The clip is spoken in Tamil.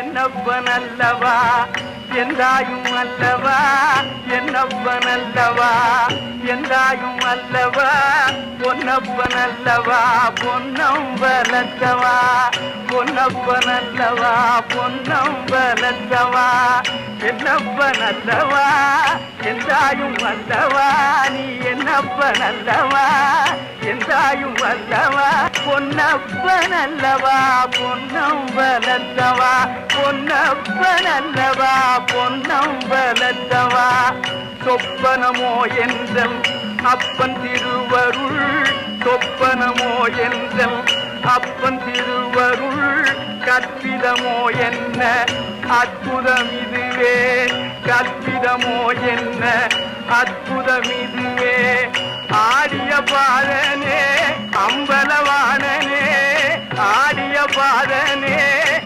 என்னப்பன் அல்லவா என்றாயும் அல்லவா? என்னப்பன் அல்லவா என்றாயும் அல்லவா? பொன்னப்பன் அல்லவா பொன்னம் வளர்த்தவா பொன்னப்பன் அல்லவா பொன்னம் வளர்த்தவா என்னப்பன் அல்லவா? என்றாயும் அல்லவா நீ என்னப்பன் அல்லவா என்றாயும் அல்லவா? பொன்னப்பனல்லவா பொன்னம்பலத்தவா பொன்னப்பனல்லவா பொன்னம்பலத்தவா சொப்பனமோ என்றல் அப்பன் திருவருள் சொப்பனமோ என்றல் அப்பன் திருவருள் கற்பிதமோ என்ன அற்புதம் இதுவே கற்பிதமோ என்ன அற்புதம் இதுவே. பாதனே